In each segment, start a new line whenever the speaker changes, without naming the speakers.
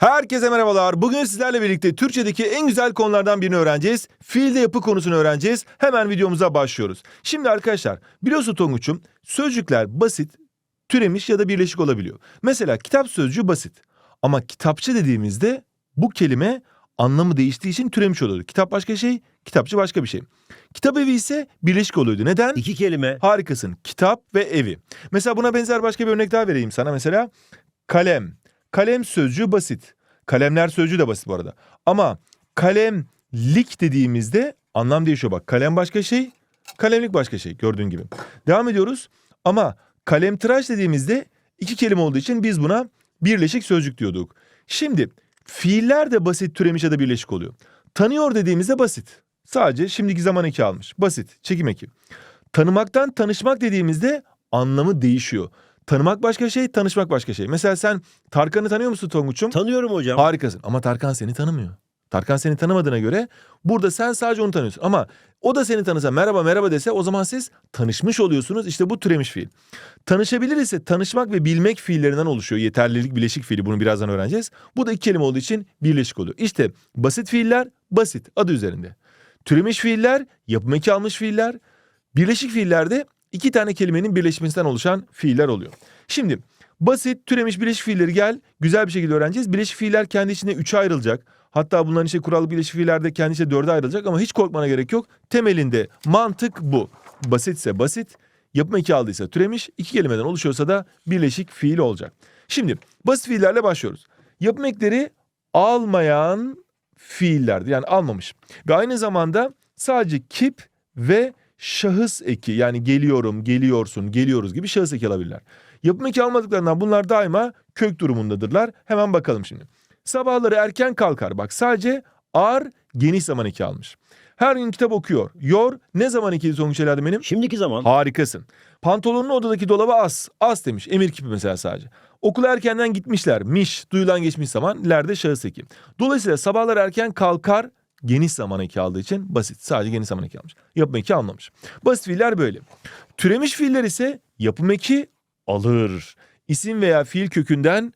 Herkese merhabalar. Bugün sizlerle birlikte Türkçedeki en güzel konulardan birini öğreneceğiz. Fiilde yapı konusunu öğreneceğiz. Hemen videomuza başlıyoruz. Şimdi arkadaşlar biliyorsun Tonguç'um sözcükler basit, türemiş ya da birleşik olabiliyor. Mesela kitap sözcüğü basit. Ama kitapçı dediğimizde bu kelime anlamı değiştiği için türemiş oluyordu. Kitap başka şey, kitapçı başka bir şey. Kitap evi ise birleşik oluyordu. Neden?
İki kelime.
Harikasın. Kitap ve evi. Mesela buna benzer başka bir örnek daha vereyim sana. Mesela kalem. Kalem sözcüğü basit. Kalemler sözcüğü de basit bu arada. Ama kalemlik dediğimizde anlam değişiyor bak. Kalem başka şey, kalemlik başka şey gördüğün gibi. Devam ediyoruz. Ama kalemtıraş dediğimizde iki kelime olduğu için biz buna birleşik sözcük diyorduk. Şimdi fiiller de basit türemiş ya da birleşik oluyor. Tanıyor dediğimizde basit. Sadece şimdiki zaman eki almış. Basit. Çekim eki. Tanımaktan tanışmak dediğimizde anlamı değişiyor. Tanımak başka şey, tanışmak başka şey. Mesela sen Tarkan'ı tanıyor musun Tonguç'um?
Tanıyorum hocam.
Harikasın ama Tarkan seni tanımıyor. Tarkan seni tanımadığına göre burada sen sadece onu tanıyorsun. Ama o da seni tanısa merhaba merhaba dese o zaman siz tanışmış oluyorsunuz. İşte bu türemiş fiil. Tanışabilir ise tanışmak ve bilmek fiillerinden oluşuyor. Yeterlilik bileşik fiili bunu birazdan öğreneceğiz. Bu da iki kelime olduğu için birleşik oluyor. İşte basit fiiller basit adı üzerinde. Türemiş fiiller yapım eki almış fiiller. Birleşik fiillerde iki tane kelimenin birleşmesinden oluşan fiiller oluyor. Şimdi basit türemiş birleşik fiilleri gel güzel bir şekilde öğreneceğiz. Birleşik fiiller kendi içinde üçe ayrılacak. Hatta bunların işte kurallı birleşik fiiller de kendi içinde dörde ayrılacak ama hiç korkmana gerek yok. Temelinde mantık bu. Basitse basit, yapım eki aldıysa türemiş, iki kelimeden oluşuyorsa da birleşik fiil olacak. Şimdi basit fiillerle başlıyoruz. Yapım ekleri almayan fiillerdir. Yani almamış. Ve aynı zamanda sadece kip ve şahıs eki yani geliyorum, geliyorsun, geliyoruz gibi şahıs eki alabilirler. Yapım eki almadıklarından bunlar daima kök durumundadırlar. Hemen bakalım şimdi. Sabahları erken kalkar. Bak sadece ar geniş zaman eki almış. Her gün kitap okuyor. Yor ne zaman ekili sonuç eladım benim?
Şimdiki zaman.
Harikasın. Pantolonun odadaki dolaba as. As demiş. Emir kipi mesela sadece. Okula erkenden gitmişler. Miş. Duyulan geçmiş zaman. Lerde şahıs eki. Dolayısıyla sabahlar erken kalkar. Geniş zaman eki aldığı için basit. Sadece geniş zaman eki almış. Yapım eki almamış. Basit fiiller böyle. Türemiş fiiller ise yapım eki alır. İsim veya fiil kökünden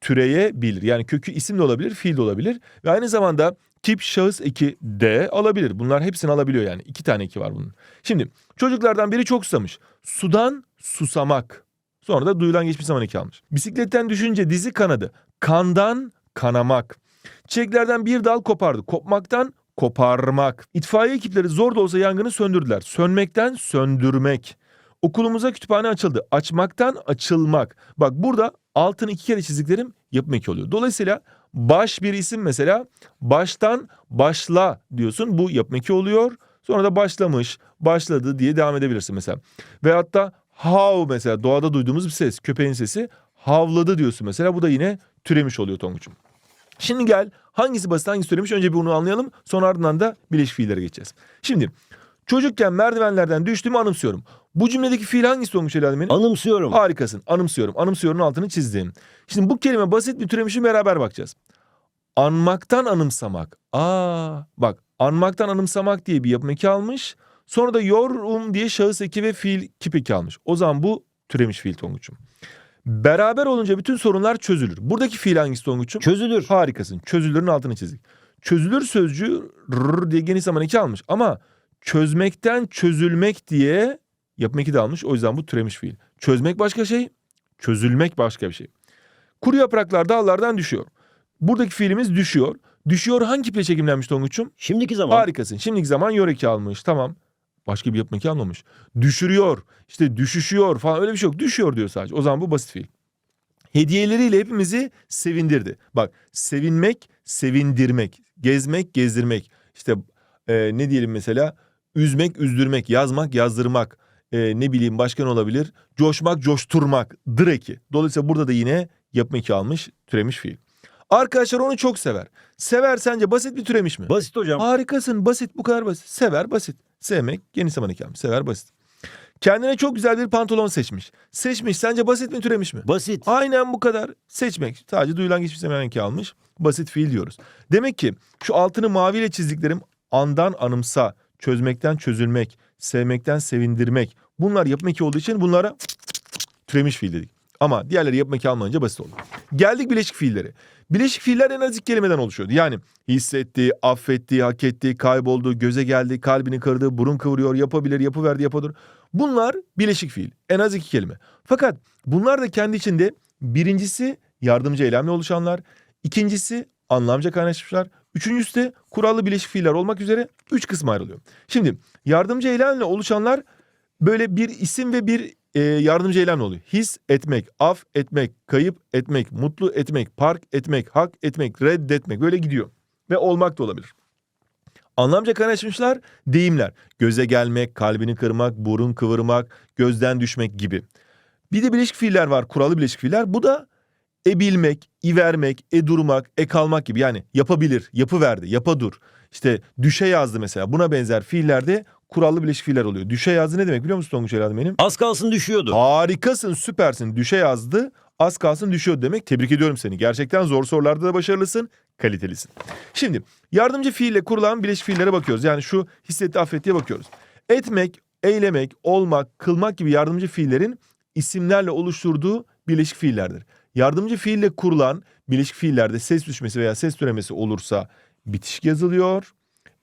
türeyebilir. Yani kökü isim de olabilir, fiil de olabilir. Ve aynı zamanda tip şahıs eki de alabilir. Bunlar hepsini alabiliyor yani. İki tane eki var bunun. Şimdi çocuklardan biri çok susamış. Sudan susamak. Sonra da duyulan geçmiş zaman eki almış. Bisikletten düşünce dizi kanadı. Kandan kanamak. Çiçeklerden bir dal kopardı. Kopmaktan koparmak. İtfaiye ekipleri zor da olsa yangını söndürdüler. Sönmekten söndürmek. Okulumuza kütüphane açıldı. Açmaktan açılmak. Bak burada altını iki kere çizdiklerim yapım oluyor. Dolayısıyla baş bir isim mesela baştan başla diyorsun. Bu yapım oluyor. Sonra da başlamış, başladı diye devam edebilirsin mesela. Veyahut da hav mesela doğada duyduğumuz bir ses. Köpeğin sesi havladı diyorsun mesela. Bu da yine türemiş oluyor Tonguç'um. Şimdi gel hangisi basit hangisi türemiş önce bir bunu anlayalım. Sonra ardından da bileşik fiillere geçeceğiz. Şimdi çocukken merdivenlerden düştüğümü anımsıyorum. Bu cümledeki fiil hangisi olmuş Eladim benim?
Anımsıyorum.
Harikasın. Anımsıyorum. Anımsıyorun altını çizdim. Şimdi bu kelime basit bir türemişi beraber bakacağız. Anmaktan anımsamak. Aa, bak anmaktan anımsamak diye bir yapım eki almış. Sonra da yorum diye şahıs eki ve fiil kip eki almış. O zaman bu türemiş fiil Tonguç'um. Beraber olunca bütün sorunlar çözülür. Buradaki fiil hangisi Tonguç'um?
Çözülür.
Harikasın. Çözülürün altını çizdik. Çözülür sözcüğü rrr diye geniş zaman iki almış. Ama çözmekten çözülmek diye yapım eki de almış. O yüzden bu türemiş fiil. Çözmek başka şey, çözülmek başka bir şey. Kuru yapraklar dallardan düşüyor. Buradaki fiilimiz düşüyor. Düşüyor hangi kiple çekimlenmiş Tonguç'um?
Şimdiki zaman.
Harikasın. Şimdiki zaman yor eki almış. Tamam. Başka bir yapım eki almamış. Düşürüyor. işte düşüşüyor falan öyle bir şey yok. Düşüyor diyor sadece. O zaman bu basit fiil. Hediyeleriyle hepimizi sevindirdi. Bak sevinmek, sevindirmek, gezmek, gezdirmek. İşte e, ne diyelim mesela üzmek, üzdürmek, yazmak, yazdırmak. E, ne bileyim başka ne olabilir? Coşmak, coşturmak. Dır eki. Dolayısıyla burada da yine yapım eki almış, türemiş fiil. Arkadaşlar onu çok sever. Sever sence basit bir türemiş mi?
Basit hocam.
Harikasın basit bu kadar basit. Sever basit. Sevmek geniş zaman almış. Sever basit. Kendine çok güzel bir pantolon seçmiş. Seçmiş sence basit mi türemiş mi?
Basit.
Aynen bu kadar. Seçmek. Sadece duyulan geçmiş zaman eki almış. Basit fiil diyoruz. Demek ki şu altını maviyle çizdiklerim andan anımsa, çözmekten çözülmek, sevmekten sevindirmek. Bunlar yapım eki olduğu için bunlara türemiş fiil dedik. Ama diğerleri yapım eki almayınca basit oldu. Geldik bileşik fiilleri. Bileşik fiiller en az iki kelimeden oluşuyordu. Yani hissetti, affetti, hak etti, kayboldu, göze geldi, kalbini kırdı, burun kıvırıyor, yapabilir, yapıverdi, yapadır. Bunlar bileşik fiil. En az iki kelime. Fakat bunlar da kendi içinde birincisi yardımcı eylemle oluşanlar, ikincisi anlamca kaynaşmışlar, üçüncüsü de kurallı bileşik fiiller olmak üzere üç kısma ayrılıyor. Şimdi yardımcı eylemle oluşanlar böyle bir isim ve bir e, yardımcı eylem oluyor. His etmek, af etmek, kayıp etmek, mutlu etmek, park etmek, hak etmek, reddetmek böyle gidiyor. Ve olmak da olabilir. Anlamca kaynaşmışlar deyimler. Göze gelmek, kalbini kırmak, burun kıvırmak, gözden düşmek gibi. Bir de bileşik fiiller var, kurallı bileşik fiiller. Bu da e bilmek, i vermek, e durmak, e kalmak gibi. Yani yapabilir, yapıverdi, yapa dur. İşte düşe yazdı mesela. Buna benzer fiillerde kurallı bileşik fiiller oluyor. Düşe yazdı ne demek biliyor musun Tonguç evladım benim?
Az kalsın düşüyordu.
Harikasın, süpersin. Düşe yazdı, az kalsın düşüyor demek. Tebrik ediyorum seni. Gerçekten zor sorularda da başarılısın, kalitelisin. Şimdi yardımcı fiille kurulan bileşik fiillere bakıyoruz. Yani şu hissetti, affettiye bakıyoruz. Etmek, eylemek, olmak, kılmak gibi yardımcı fiillerin isimlerle oluşturduğu bileşik fiillerdir. Yardımcı fiille kurulan bileşik fiillerde ses düşmesi veya ses türemesi olursa bitişik yazılıyor.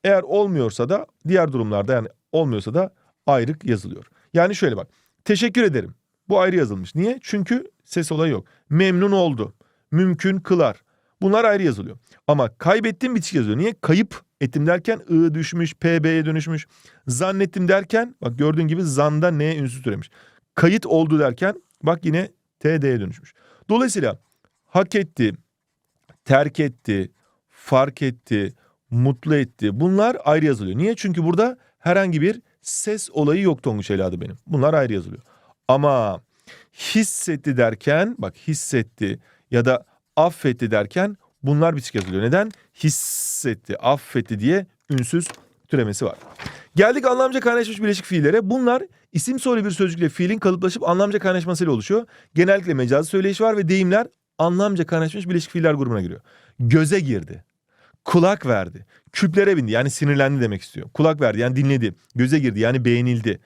Eğer olmuyorsa da diğer durumlarda yani olmuyorsa da ayrık yazılıyor. Yani şöyle bak. Teşekkür ederim. Bu ayrı yazılmış. Niye? Çünkü ses olayı yok. Memnun oldu. Mümkün kılar. Bunlar ayrı yazılıyor. Ama kaybettim bitişik yazıyor. Niye? Kayıp ettim derken ı düşmüş, pb'ye dönüşmüş. Zannettim derken bak gördüğün gibi zanda n ünsüz türemiş. Kayıt oldu derken bak yine td'ye dönüşmüş. Dolayısıyla hak etti, terk etti, fark etti, mutlu etti. Bunlar ayrı yazılıyor. Niye? Çünkü burada herhangi bir ses olayı yok Tonguç evladı benim. Bunlar ayrı yazılıyor. Ama hissetti derken bak hissetti ya da affetti derken bunlar bitişik yazılıyor. Neden? Hissetti, affetti diye ünsüz türemesi var. Geldik anlamca kaynaşmış bileşik fiillere. Bunlar isim soylu bir sözcükle fiilin kalıplaşıp anlamca kaynaşmasıyla oluşuyor. Genellikle mecazi söyleyiş var ve deyimler anlamca kaynaşmış bileşik fiiller grubuna giriyor. Göze girdi. Kulak verdi. Küplere bindi yani sinirlendi demek istiyor. Kulak verdi yani dinledi. Göze girdi yani beğenildi.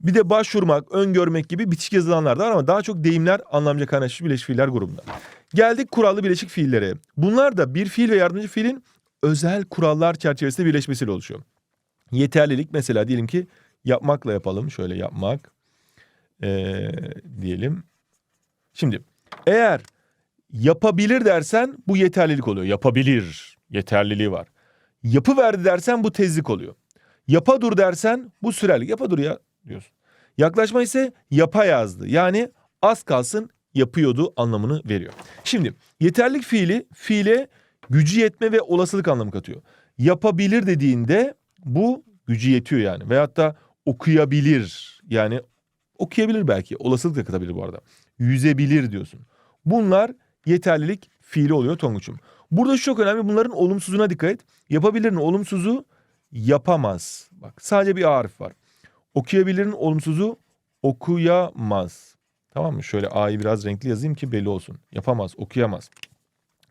Bir de başvurmak, öngörmek gibi bitişik yazılanlar da var ama daha çok deyimler anlamca kaynaşmış bileşik fiiller grubunda. Geldik kurallı bileşik fiillere. Bunlar da bir fiil ve yardımcı fiilin özel kurallar çerçevesinde birleşmesiyle oluşuyor. Yeterlilik mesela diyelim ki yapmakla yapalım. Şöyle yapmak ee, diyelim. Şimdi eğer yapabilir dersen bu yeterlilik oluyor. Yapabilir. Yeterliliği var. Yapı verdi dersen bu tezlik oluyor. Yapa dur dersen bu sürerlik. Yapa dur ya diyorsun. Yaklaşma ise yapa yazdı. Yani az kalsın yapıyordu anlamını veriyor. Şimdi yeterlik fiili fiile gücü yetme ve olasılık anlamı katıyor. Yapabilir dediğinde bu gücü yetiyor yani. Veyahut da okuyabilir yani okuyabilir belki olasılık da katabilir bu arada. Yüzebilir diyorsun. Bunlar yeterlilik fiili oluyor Tonguç'um. Burada şu çok önemli bunların olumsuzuna dikkat et. Yapabilirin olumsuzu yapamaz. Bak sadece bir A var. Okuyabilirin olumsuzu okuyamaz. Tamam mı? Şöyle A'yı biraz renkli yazayım ki belli olsun. Yapamaz, okuyamaz.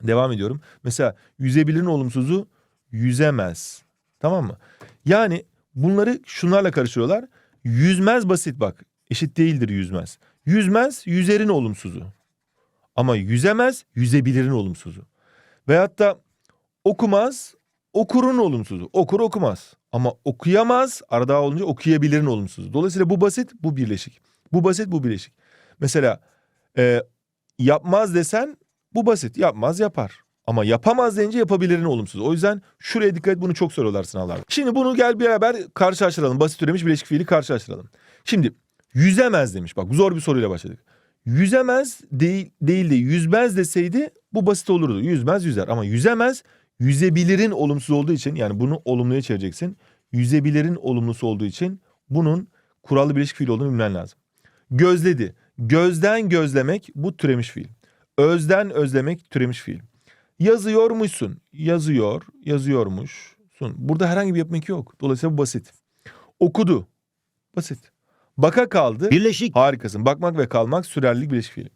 Devam ediyorum. Mesela yüzebilirin olumsuzu yüzemez. Tamam mı? Yani bunları şunlarla karıştırıyorlar. Yüzmez basit bak. Eşit değildir yüzmez. Yüzmez yüzerin olumsuzu. Ama yüzemez yüzebilirin olumsuzu. Veyahut da okumaz okurun olumsuzu. Okur okumaz. Ama okuyamaz arada olunca okuyabilirin olumsuzu. Dolayısıyla bu basit bu birleşik. Bu basit bu birleşik. Mesela e, yapmaz desen bu basit. Yapmaz yapar. Ama yapamaz deyince yapabilirin olumsuz. O yüzden şuraya dikkat et bunu çok soruyorlar sınavlarda. Şimdi bunu gel beraber karşılaştıralım. Basit türemiş bileşik fiili karşılaştıralım. Şimdi yüzemez demiş. Bak zor bir soruyla başladık. Yüzemez değil, değil de yüzmez deseydi bu basit olurdu. Yüzmez yüzer ama yüzemez yüzebilirin olumsuz olduğu için yani bunu olumluya çevireceksin. Yüzebilirin olumlusu olduğu için bunun kurallı bileşik fiil olduğunu bilmen lazım. Gözledi. Gözden gözlemek bu türemiş fiil. Özden özlemek türemiş fiil. Yazıyormuşsun. Yazıyor, yazıyormuşsun. Burada herhangi bir yapım eki yok. Dolayısıyla bu basit. Okudu. Basit. Baka kaldı.
Birleşik.
Harikasın. Bakmak ve kalmak sürerlilik bileşik fiili.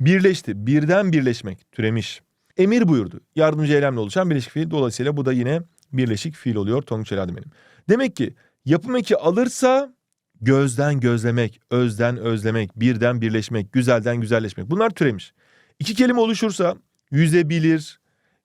Birleşti. Birden birleşmek. Türemiş. Emir buyurdu. Yardımcı eylemle oluşan bileşik fiil. Dolayısıyla bu da yine birleşik fiil oluyor Tonguç Eladı benim. Demek ki yapım eki alırsa Gözden gözlemek, özden özlemek, birden birleşmek, güzelden güzelleşmek. Bunlar türemiş. İki kelime oluşursa yüzebilir,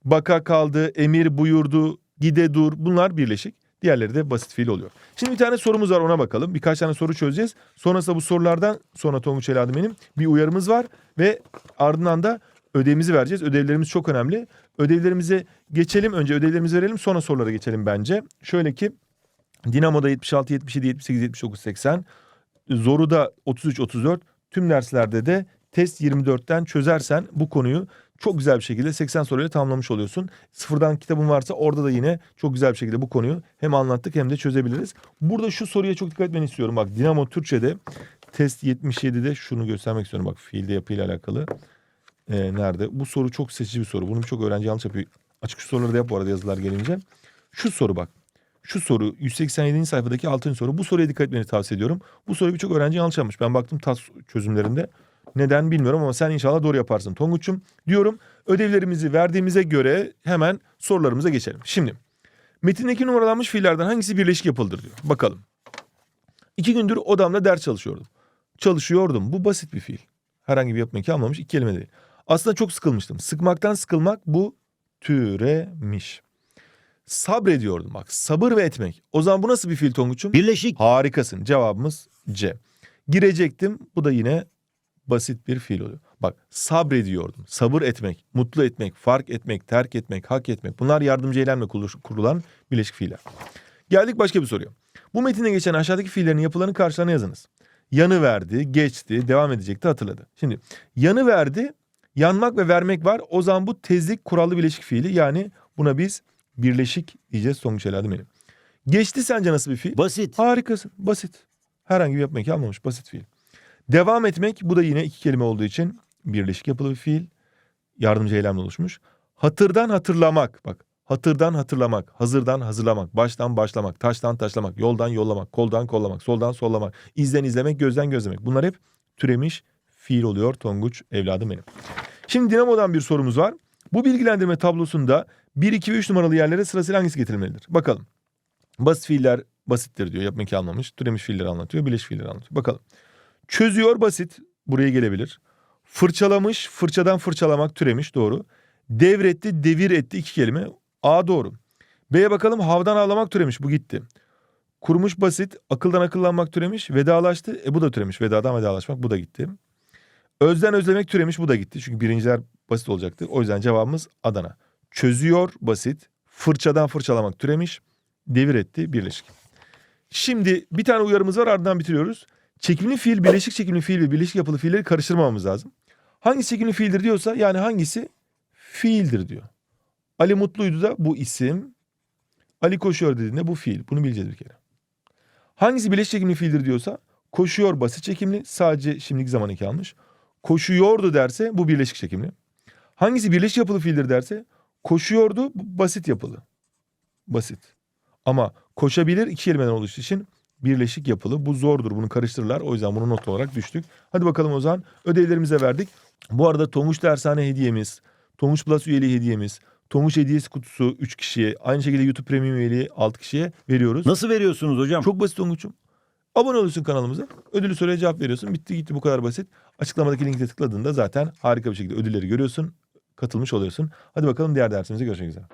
baka kaldı, emir buyurdu, gide dur bunlar birleşik. Diğerleri de basit fiil oluyor. Şimdi bir tane sorumuz var ona bakalım. Birkaç tane soru çözeceğiz. Sonrasında bu sorulardan sonra Tonguç Eladı benim bir uyarımız var. Ve ardından da ödevimizi vereceğiz. Ödevlerimiz çok önemli. Ödevlerimize geçelim. Önce ödevlerimizi verelim sonra sorulara geçelim bence. Şöyle ki Dinamo'da 76, 77, 78, 79, 80. Zoru'da 33, 34. Tüm derslerde de test 24'ten çözersen bu konuyu çok güzel bir şekilde 80 soruyla tamamlamış oluyorsun. Sıfırdan kitabın varsa orada da yine çok güzel bir şekilde bu konuyu hem anlattık hem de çözebiliriz. Burada şu soruya çok dikkat etmeni istiyorum. Bak Dinamo Türkçe'de test 77'de şunu göstermek istiyorum. Bak fiilde yapıyla alakalı. Ee, nerede? Bu soru çok seçici bir soru. Bunu birçok öğrenci yanlış yapıyor. Açık şu soruları da yap bu arada yazılar gelince. Şu soru bak. Şu soru 187. sayfadaki 6. soru. Bu soruya dikkat etmeni tavsiye ediyorum. Bu soruyu birçok öğrenci yanlış yapmış. Ben baktım TAS çözümlerinde. Neden bilmiyorum ama sen inşallah doğru yaparsın Tonguç'um. Diyorum ödevlerimizi verdiğimize göre hemen sorularımıza geçelim. Şimdi metindeki numaralanmış fiillerden hangisi birleşik yapılıdır diyor. Bakalım. İki gündür odamda ders çalışıyordum. Çalışıyordum. Bu basit bir fiil. Herhangi bir yapma eki almamış. iki kelime değil. Aslında çok sıkılmıştım. Sıkmaktan sıkılmak bu türemiş. Sabrediyordum bak. Sabır ve etmek. O zaman bu nasıl bir fiil Tonguç'um?
Birleşik.
Harikasın. Cevabımız C. Girecektim. Bu da yine basit bir fiil oluyor. Bak sabrediyordum. Sabır etmek, mutlu etmek, fark etmek, terk etmek, hak etmek. Bunlar yardımcı eylemle kurulan birleşik fiiller. Geldik başka bir soruya. Bu metinde geçen aşağıdaki fiillerin yapılarını karşılarına yazınız. Yanı verdi, geçti, devam edecekti hatırladı. Şimdi yanı verdi, yanmak ve vermek var. O zaman bu tezlik kurallı birleşik fiili. Yani buna biz birleşik diyeceğiz sonuç eladı benim. Geçti sence nasıl bir fiil?
Basit.
Harikasın. Basit. Herhangi bir yapma eki almamış. Basit fiil. Devam etmek bu da yine iki kelime olduğu için birleşik yapılı bir fiil. Yardımcı eylemle oluşmuş. Hatırdan hatırlamak. Bak hatırdan hatırlamak, hazırdan hazırlamak, baştan başlamak, taştan taşlamak, yoldan yollamak, koldan kollamak, soldan sollamak, izden izlemek, gözden gözlemek. Bunlar hep türemiş fiil oluyor Tonguç evladım benim. Şimdi Dinamo'dan bir sorumuz var. Bu bilgilendirme tablosunda 1, 2 ve 3 numaralı yerlere sırasıyla hangisi getirilmelidir? Bakalım. Basit fiiller basittir diyor. Yapmak almamış. Türemiş fiilleri anlatıyor. Birleşik fiilleri anlatıyor. Bakalım. Çözüyor basit. Buraya gelebilir. Fırçalamış. Fırçadan fırçalamak türemiş. Doğru. Devretti. Devir etti. iki kelime. A doğru. B'ye bakalım. Havdan ağlamak türemiş. Bu gitti. Kurmuş basit. Akıldan akıllanmak türemiş. Vedalaştı. E bu da türemiş. Vedadan vedalaşmak. Bu da gitti. Özden özlemek türemiş. Bu da gitti. Çünkü birinciler basit olacaktı. O yüzden cevabımız Adana. Çözüyor basit. Fırçadan fırçalamak türemiş. Devir etti. Birleşik. Şimdi bir tane uyarımız var ardından bitiriyoruz. Çekimli fiil, birleşik çekimli fiil ve birleşik yapılı fiilleri karıştırmamamız lazım. Hangisi çekimli fiildir diyorsa yani hangisi fiildir diyor. Ali Mutluydu da bu isim. Ali koşuyor dediğinde bu fiil. Bunu bileceğiz bir kere. Hangisi birleşik çekimli fiildir diyorsa koşuyor basit çekimli sadece şimdiki zaman almış. Koşuyordu derse bu birleşik çekimli. Hangisi birleşik yapılı fiildir derse koşuyordu basit yapılı. Basit. Ama koşabilir iki kelimeden oluştuğu için birleşik yapılı. Bu zordur. Bunu karıştırırlar. O yüzden bunu not olarak düştük. Hadi bakalım o zaman ödevlerimize verdik. Bu arada Tonguç Dershane hediyemiz, Tonguç Plus üyeliği hediyemiz, Tonguç hediyesi kutusu 3 kişiye, aynı şekilde YouTube Premium üyeliği 6 kişiye veriyoruz.
Nasıl veriyorsunuz hocam?
Çok basit Tonguç'um. Abone oluyorsun kanalımıza. Ödülü soruya cevap veriyorsun. Bitti gitti bu kadar basit. Açıklamadaki linke tıkladığında zaten harika bir şekilde ödülleri görüyorsun. Katılmış oluyorsun. Hadi bakalım diğer dersimize görüşmek üzere.